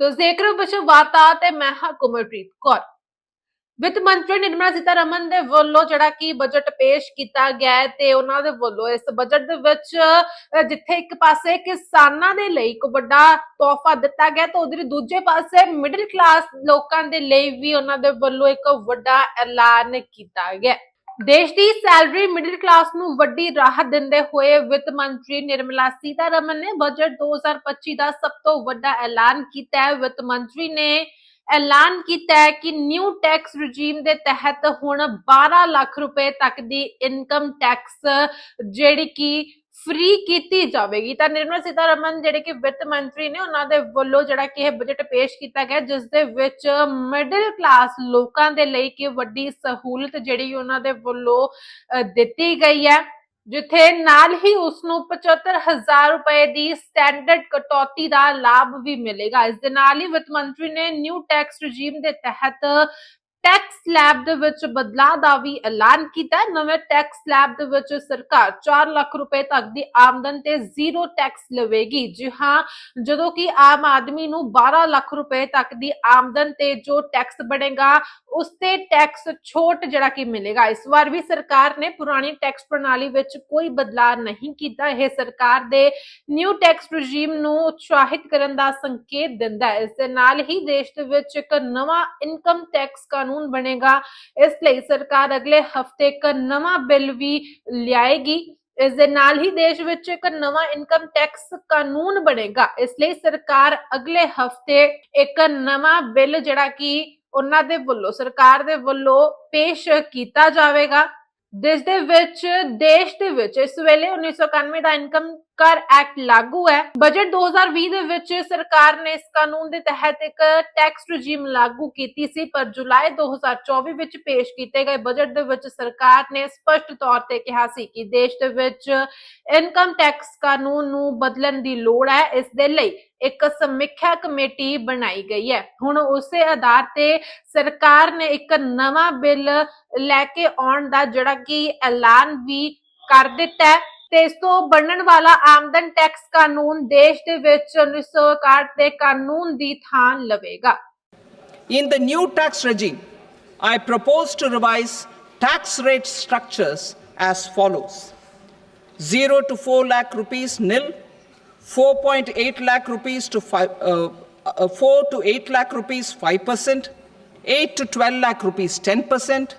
ਤੁਸੀਂ ਦੇਖ ਰਹੇ ਹੋ ਵਿਸ਼ਵ ਵਾਰਤਾ ਤੇ ਮੈਂ ਹਾਂ ਕੁਮਰਪ੍ਰੀਤ ਕੌਰ। ਵਿੱਤ ਮੰਤਰੀ ਨਿਰਮਲਾ ਸੀਤਾਰਮਨ ਦੇ ਵੱਲੋਂ ਜਿਹੜਾ ਕਿ ਬਜਟ ਪੇਸ਼ ਕੀਤਾ ਗਿਆ ਹੈ ਤੇ ਉਹਨਾਂ ਦੇ ਵੱਲੋਂ ਇਸ ਬਜਟ ਦੇ ਵਿੱਚ ਜਿੱਥੇ ਇੱਕ ਪਾਸੇ ਕਿਸਾਨਾਂ ਦੇ ਲਈ ਇੱਕ ਵੱਡਾ ਤੋਹਫਾ ਦਿੱਤਾ ਗਿਆ ਤਾਂ ਉਧਰ ਦੂਜੇ ਪਾਸੇ ਮਿਡਲ ਕਲਾਸ ਲੋਕਾਂ ਦੇ ਲਈ ਵੀ ਉਹਨਾਂ ਦੇ ਵੱਲੋਂ ਇੱਕ ਵੱਡਾ ਐਲਾਨ ਕੀਤਾ ਗਿਆ। ਦੇਸ਼ ਦੀ ਸੈਲਰੀ ਮਿਡਲ ਕਲਾਸ ਨੂੰ ਵੱਡੀ ਰਾਹਤ ਦਿੰਦੇ ਹੋਏ ਵਿੱਤ ਮੰਤਰੀ ਨਿਰਮਲਾ ਸੀਤਾਰਮਨ ਨੇ ਬਜਟ 2025 ਦਾ ਸਭ ਤੋਂ ਵੱਡਾ ਐਲਾਨ ਕੀਤਾ ਹੈ। ਵਿੱਤ ਮੰਤਰੀ ਨੇ ਐਲਾਨ ਕੀਤਾ ਹੈ ਕਿ ਨਿਊ ਟੈਕਸ ਰਜੀਮ ਦੇ ਤਹਿਤ ਹੁਣ 12 ਲੱਖ ਰੁਪਏ ਤੱਕ ਦੀ ਇਨਕਮ ਟੈਕਸ ਜਿਹੜੀ ਕਿ ਫ੍ਰੀ ਕੀਤੀ ਜਾਵੇਗੀ। ਤਾਂ ਨਿਰਮਲਾ ਸੀਤਾਰਮਨ ਜਿਹੜੇ ਕਿ ਵਿੱਤ ਮੰਤਰੀ ਨੇ, ਉਹਨਾਂ ਦੇ ਵੱਲੋਂ ਜਿਹੜਾ ਕਿ ਇਹ ਬਜਟ ਪੇਸ਼ ਕੀਤਾ ਗਿਆ ਜਿਸ ਦੇ ਵਿੱਚ ਮਿਡਲ ਕਲਾਸ ਲੋਕਾਂ ਦੇ ਲਈ ਕਿ ਵੱਡੀ ਸਹੂਲਤ ਜਿਹੜੀ ਉਹਨਾਂ ਦੇ ਵੱਲੋਂ ਦਿੱਤੀ ਗਈ ਹੈ, ਜਿੱਥੇ ਨਾਲ ਹੀ ਉਸ ਨੂੰ 75000 ਰੁਪਏ ਦੀ ਸਟੈਂਡਰਡ ਕਟੌਤੀ ਦਾ ਲਾਭ ਵੀ ਮਿਲੇਗਾ। ਇਸ ਦੇ ਨਾਲ ਹੀ ਵਿੱਤ ਮੰਤਰੀ ਨੇ ਨਿਊ ਟੈਕਸ ਰਜੀਮ ਦੇ ਤਹਿਤ ਟੈਕਸ ਸਲੈਬ ਦੇ ਵਿੱਚ ਬਦਲਾਅ ਦਾ ਵੀ ਐਲਾਨ ਕੀਤਾ ਨਵੇਂ ਟੈਕਸ ਸਲੈਬ ਦੇ ਵਿੱਚ ਸਰਕਾਰ 4 ਲੱਖ ਰੁਪਏ ਤੱਕ ਦੀ ਆਮਦਨ ਤੇ ਜ਼ੀਰੋ ਟੈਕਸ ਲਵੇਗੀ। ਜੀ ਹਾਂ, ਜਦੋਂ ਕਿ ਆਮ ਆਦਮੀ ਨੂੰ 12 ਲੱਖ ਰੁਪਏ ਤੱਕ ਦੀ ਆਮਦਨ ਤੇ ਜੋ ਟੈਕਸ ਬਣੇਗਾ, ਉਸ ਤੇ ਟੈਕਸ ਛੋਟ ਜਿਹੜਾ ਕਿ ਮਿਲੇਗਾ। ਇਸ ਵਾਰ ਵੀ ਸਰਕਾਰ ਨੇ ਪੁਰਾਣੀ ਟੈਕਸ ਪ੍ਰਣਾਲੀ ਵਿੱਚ ਕੋਈ ਬਦਲਾਅ ਨਹੀਂ ਕੀਤਾ। ਇਹ ਸਰਕਾਰ ਦੇ ਨਿਊ ਟੈਕਸ ਰਜੀਮ ਨੂੰ ਉਤਸ਼ਾਹਿਤ ਕਰਨ ਦਾ ਸੰਕੇਤ ਦਿੰਦਾ ਹੈ। ਇਸ ਦੇ ਨਾਲ ਹੀ ਦੇਸ਼ ਦੇ ਵਿੱਚ ਇੱਕ ਨਵਾਂ ਇਨਕਮ ਟੈਕਸ ਕਾਨੂੰਨ ਬਣੇਗਾ ਇਸ ਲਈ ਸਰਕਾਰ ਅਗਲੇ ਹਫ਼ਤੇ ਇੱਕ ਨਵਾਂ ਬਿੱਲ ਵੀ ਲਿਆਏਗੀ ਇਸ ਦੇ ਨਾਲ ਹੀ ਦੇਸ਼ ਵਿੱਚ ਇੱਕ ਨਵਾਂ ਇਨਕਮ ਟੈਕਸ ਕਾਨੂੰਨ ਬਣੇਗਾ ਇਸ ਲਈ ਸਰਕਾਰ ਅਗਲੇ ਹਫ਼ਤੇ ਇੱਕ ਨਵਾਂ ਬਿੱਲ ਜਿਹੜਾ ਕਿ ਉਹਨਾਂ ਦੇ ਵੱਲੋਂ ਸਰਕਾਰ ਦੇ ਵੱਲੋਂ ਪੇਸ਼ ਕੀਤਾ ਜਾਵੇਗਾ ਜਿਸ ਦੇ ਵਿੱਚ ਦੇਸ਼ ਦੇ ਵਿੱਚ ਇਸ ਵੇਲੇ 1991 ਦਾ ਇਨਕਮ ਕਰ ਐਕਟ ਲਾਗੂ ਹੈ। ਬਜਟ 2020 ਦੇ ਵਿੱਚ ਸਰਕਾਰ ਨੇ ਇਸ ਕਾਨੂੰਨ ਦੇ ਤਹਿਤ ਇੱਕ ਟੈਕਸ ਰਜੀਮ ਲਾਗੂ ਕੀਤੀ ਸੀ, ਪਰ ਜੁਲਾਈ 2024 ਵਿੱਚ ਪੇਸ਼ ਕੀਤੇ ਗਏ ਬਜਟ ਦੇ ਵਿੱਚ ਸਰਕਾਰ ਨੇ ਸਪਸ਼ਟ ਤੌਰ ਤੇ ਕਿਹਾ ਸੀ ਕਿ ਦੇਸ਼ ਦੇ ਵਿੱਚ ਇਨਕਮ ਟੈਕਸ ਕਾਨੂੰਨ ਨੂੰ ਬਦਲਣ ਦੀ ਲੋੜ ਹੈ। ਇਸ ਦੇ ਲਈ ਇੱਕ ਸਮੀਖਿਆ ਕਮੇਟੀ ਬਣਾਈ ਗਈ ਹੈ। ਹੁਣ ਉਸੇ ਆਧਾਰ ਤੇ ਸਰਕਾਰ ਨੇ ਇੱਕ ਨਵਾਂ ਬਿੱਲ ਲੈ ਕੇ ਆਉਣ ਦਾ ਜਿਹੜਾ ਕਿ ਐਲਾਨ ਵੀ ਕਰ ਦਿੱਤਾ ਹੈ। ਤੇ ਇਸ ਤੋਂ ਬਣਨ ਵਾਲਾ ਆਮਦਨ ਟੈਕਸ ਕਾਨੂੰਨ ਦੇਸ਼ ਦੇ ਵਿੱਚ 1961 ਦੇ ਕਾਨੂੰਨ ਦੀ ਥਾਂ ਲਵੇਗਾ In the new tax regime, I propose to revise tax rate structures as follows 0 to 4 lakh rupees nil, 4.8 lakh rupees to 5, uh, uh, 4 to 8 lakh rupees 5%, 8 to 12 lakh rupees 10%,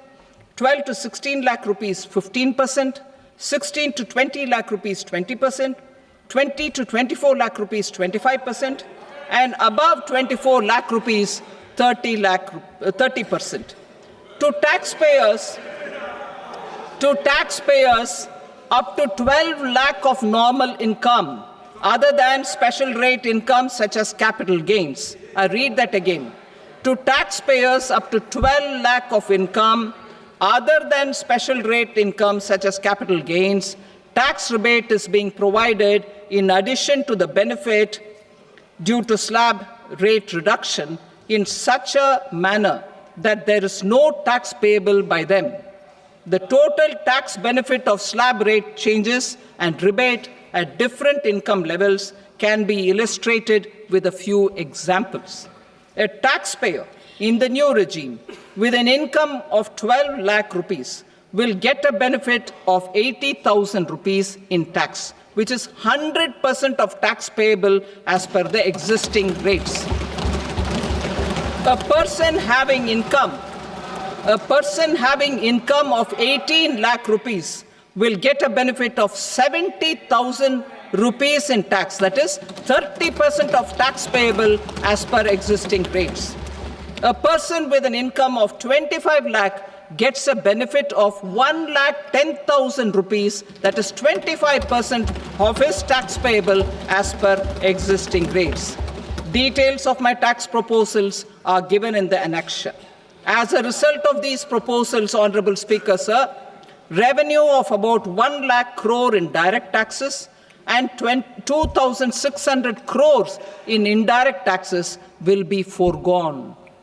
12 to 16 lakh rupees 15%, 16 to 20 lakh rupees 20%, 20 to 24 lakh rupees 25%, and above 24 lakh rupees 30 lakh uh, 30%. To taxpayers, to taxpayers up to 12 lakh of normal income other than special rate income such as capital gains. I read that again. To taxpayers up to 12 lakh of income other than special rate income such as capital gains, tax rebate is being provided in addition to the benefit due to slab rate reduction in such a manner that there is no tax payable by them. The total tax benefit of slab rate changes and rebate at different income levels can be illustrated with a few examples. A taxpayer in the new regime with an income of 12 lakh rupees will get a benefit of 80,000 rupees in tax, which is 100% of tax payable as per the existing rates. A person having income a person having income of 18 lakh rupees will get a benefit of 70,000 rupees in tax. That is 30% of tax payable as per existing rates. A person with an income of 25 lakh gets a benefit of 1 lakh 10,000 rupees. That is 25% of his tax payable as per existing rates. Details of my tax proposals are given in the annexure. As a result of these proposals, Honorable Speaker, sir, revenue of about 1 lakh crore in direct taxes and 2,600 crores in indirect taxes will be foregone.